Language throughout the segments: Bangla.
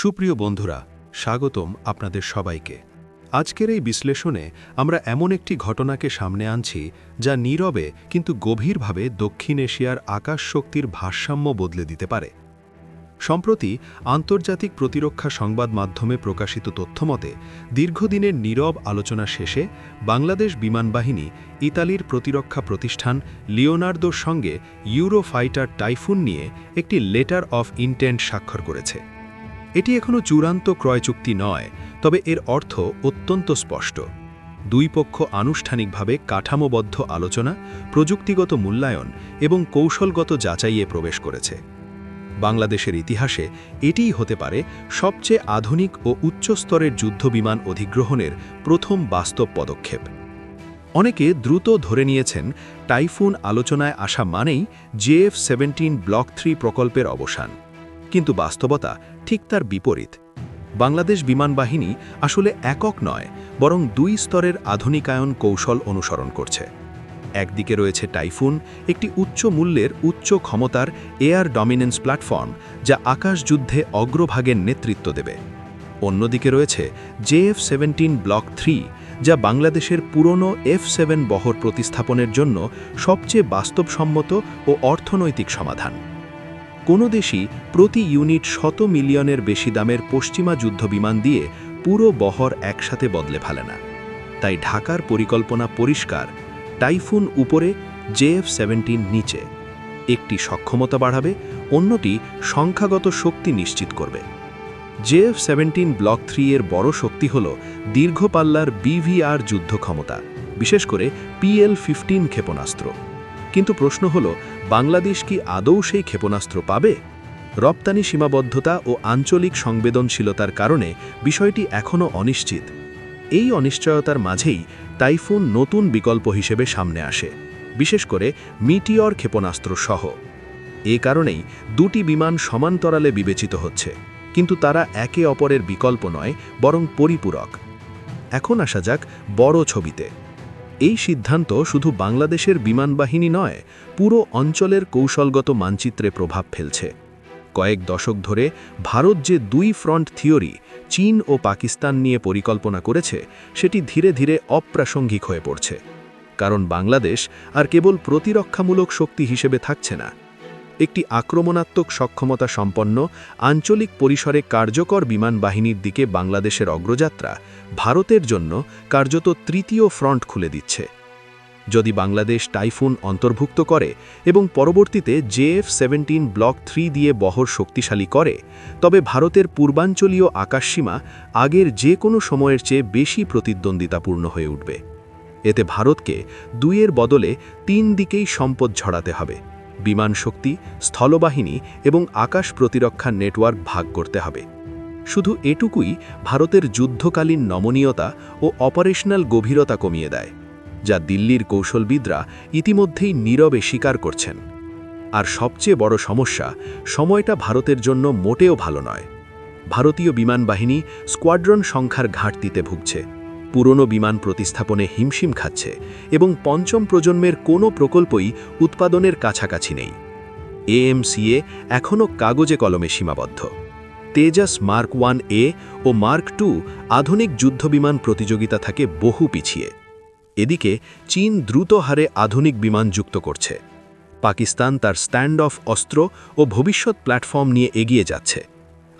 সুপ্রিয় বন্ধুরা, স্বাগতম আপনাদের সবাইকে। আজকের এই বিশ্লেষণে আমরা এমন একটি ঘটনাকে সামনে আনছি যা নীরবে কিন্তু গভীরভাবে দক্ষিণ এশিয়ার আকাশ শক্তির ভারসাম্য বদলে দিতে পারে। সম্প্রতি আন্তর্জাতিক প্রতিরক্ষা সংবাদ মাধ্যমে প্রকাশিত তথ্যমতে দীর্ঘদিনের নীরব আলোচনা শেষে বাংলাদেশ বিমানবাহিনী ইতালির প্রতিরক্ষা প্রতিষ্ঠান লিওনার্দোর সঙ্গে ইউরো ফাইটার টাইফুন নিয়ে একটি লেটার অফ ইন্টেন্ট স্বাক্ষর করেছে। এটি এখনও চূড়ান্ত ক্রয় চুক্তি নয়, তবে এর অর্থ অত্যন্ত স্পষ্ট। দুই পক্ষ আনুষ্ঠানিকভাবে কাঠামোবদ্ধ আলোচনা, প্রযুক্তিগত মূল্যায়ন এবং কৌশলগত যাচাইয়ে প্রবেশ করেছে। বাংলাদেশের ইতিহাসে এটিই হতে পারে সবচেয়ে আধুনিক ও উচ্চস্তরের যুদ্ধবিমান অধিগ্রহণের প্রথম বাস্তব পদক্ষেপ। অনেকে দ্রুত ধরে নিয়েছেন, টাইফুন আলোচনায় আসা মানেই জেএফ সেভেন্টিন ব্লক থ্রি প্রকল্পের অবসান। কিন্তু বাস্তবতা ঠিক তার বিপরীত। বাংলাদেশ বিমান বাহিনী আসলে একক নয়, বরং দুই স্তরের আধুনিকায়ন কৌশল অনুসরণ করছে। একদিকে রয়েছে টাইফুন, একটি উচ্চ মূল্যের উচ্চ ক্ষমতার এয়ার ডমিনেন্স প্ল্যাটফর্ম, যা আকাশ যুদ্ধে অগ্রভাগের নেতৃত্ব দেবে। অন্যদিকে রয়েছে জেএফ সেভেন্টিন ব্লক থ্রি, যা বাংলাদেশের পুরনো এফ সেভেন বহর প্রতিস্থাপনের জন্য সবচেয়ে বাস্তবসম্মত ও অর্থনৈতিক সমাধান। কোনো দেশই প্রতি ইউনিট শত মিলিয়নের বেশি দামের পশ্চিমা যুদ্ধবিমান দিয়ে পুরো বহর একসাথে বদলে ফেলে না। তাই ঢাকার পরিকল্পনা পরিষ্কার, টাইফুন উপরে, জেএফ সেভেন্টিন নিচে। একটি সক্ষমতা বাড়াবে, অন্যটি সংখ্যাগত শক্তি নিশ্চিত করবে। জেএফ সেভেন্টিন ব্লক থ্রি এর বড় শক্তি হল দীর্ঘপাল্লার বিভিআর যুদ্ধ ক্ষমতা বিশেষ করে পিএল ফিফটিন ক্ষেপণাস্ত্র। কিন্তু প্রশ্ন হল, বাংলাদেশ কি আদৌ সেই ক্ষেপণাস্ত্র পাবে? রপ্তানি সীমাবদ্ধতা ও আঞ্চলিক সংবেদনশীলতার কারণে বিষয়টি এখনও অনিশ্চিত। এই অনিশ্চয়তার মাঝেই টাইফুন নতুন বিকল্প হিসেবে সামনে আসে, বিশেষ করে মিটিয়র ক্ষেপণাস্ত্র সহ এ কারণেই দুটি বিমান সমান্তরালে বিবেচিত হচ্ছে, কিন্তু তারা একে অপরের বিকল্প নয়, বরং পরিপূরক। এখন আসা যাক বড় ছবিতে। এই সিদ্ধান্ত শুধু বাংলাদেশের বিমানবাহিনী নয়, পুরো অঞ্চলের কৌশলগত মানচিত্রে প্রভাব ফেলছে। কয়েক দশক ধরে ভারত যে দুই ফ্রন্ট থিওরি, চীন ও পাকিস্তান নিয়ে পরিকল্পনা করেছে, সেটি ধীরে ধীরে অপ্রাসঙ্গিক হয়ে পড়ছে। কারণ বাংলাদেশ আর কেবল প্রতিরক্ষামূলক শক্তি হিসেবে থাকছে না একটি আক্রমণাত্মক সক্ষমতা সম্পন্ন আঞ্চলিক পরিসরে কার্যকর বিমান বাহিনীর দিকে বাংলাদেশের অগ্রযাত্রা ভারতের জন্য কার্যত তৃতীয় ফ্রন্ট খুলে দিচ্ছে। যদি বাংলাদেশ টাইফুন অন্তর্ভুক্ত করে এবং পরবর্তীতে জেএফ সেভেন্টিন ব্লক থ্রি দিয়ে বহর শক্তিশালী করে, তবে ভারতের পূর্বাঞ্চলীয় আকাশসীমা আগের যে কোনো সময়ের চেয়ে বেশি প্রতিদ্বন্দ্বিতাপূর্ণ হয়ে উঠবে। এতে ভারতকে দুইয়ের বদলে তিন দিকেই সম্পদ ছড়াতে হবে। বিমান শক্তি, স্থলবাহিনী এবং আকাশ প্রতিরক্ষা নেটওয়ার্ক ভাগ করতে হবে। শুধু এটুকুই ভারতের যুদ্ধকালীন নমনীয়তা ও অপারেশনাল গভীরতা কমিয়ে দেয়, যা দিল্লির কৌশলবিদরা ইতিমধ্যেই নীরবে স্বীকার করছেন। আর সবচেয়ে বড় সমস্যা, সময়টা ভারতের জন্য মোটেও ভালো নয়। ভারতীয় বিমান বাহিনী স্কোয়াড্রন সংখ্যার ঘাটতিতে ভুগছে। পুরনো বিমান প্রতিস্থাপনে হিমশিম খাচ্ছে এবং পঞ্চম প্রজন্মের কোনো প্রকল্পই উৎপাদনের কাছাকাছি নেই। এএমসিএ এখনও কাগজে কলমে সীমাবদ্ধ। তেজাস মার্ক ওয়ান এ ও মার্ক টু আধুনিক যুদ্ধবিমান প্রতিযোগিতা থাকে বহু পিছিয়ে। এদিকে চীন দ্রুত হারে আধুনিক বিমান যুক্ত করছে। পাকিস্তান তার স্ট্যান্ড অফ অস্ত্র ও ভবিষ্যৎ প্ল্যাটফর্ম নিয়ে এগিয়ে যাচ্ছে।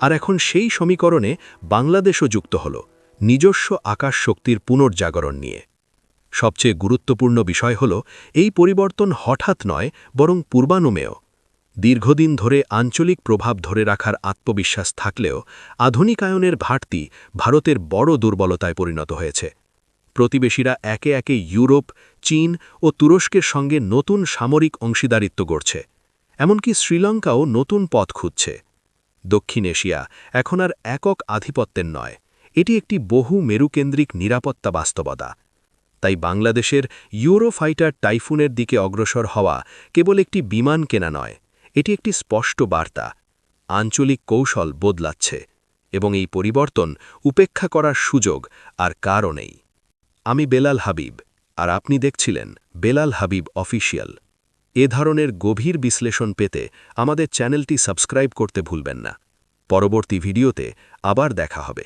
আর এখন সেই সমীকরণে বাংলাদেশও যুক্ত হল। নিজস্ব আকাশ শক্তির পুনর্জাগরণ নিয়ে। সবচেয়ে গুরুত্বপূর্ণ বিষয় হল, এই পরিবর্তন হঠাৎ নয়, বরং পূর্বানুমেয়। দীর্ঘদিন ধরে আঞ্চলিক প্রভাব ধরে রাখার আত্মবিশ্বাস থাকলেও, আধুনিকায়নের ঘাটতি ভারতের বড় দুর্বলতায় পরিণত হয়েছে। প্রতিবেশীরা একে একে ইউরোপ, চীন ও তুরস্কের সঙ্গে নতুন সামরিক অংশীদারিত্ব গড়ছে। এমনকি শ্রীলঙ্কাও নতুন পথ খুঁজছে। দক্ষিণ এশিয়া এখন আর একক আধিপত্যের নয়। এটি একটি বহু মেরুকেন্দ্রিক নিরাপত্তা বাস্তবতা। তাই বাংলাদেশের ইউরোফাইটার টাইফুনের দিকে অগ্রসর হওয়া কেবল একটি বিমান কেনা নয়, এটি একটি স্পষ্ট বার্তা। আঞ্চলিক কৌশল বদলাচ্ছে এবং এই পরিবর্তন উপেক্ষা করার সুযোগ আর কারও নেই। আমি বেলাল হাবিব, আর আপনি দেখছিলেন বেলাল হাবিব অফিসিয়াল এ ধরনের গভীর বিশ্লেষণ পেতে আমাদের চ্যানেলটি সাবস্ক্রাইব করতে ভুলবেন না। পরবর্তী ভিডিওতে আবার দেখা হবে।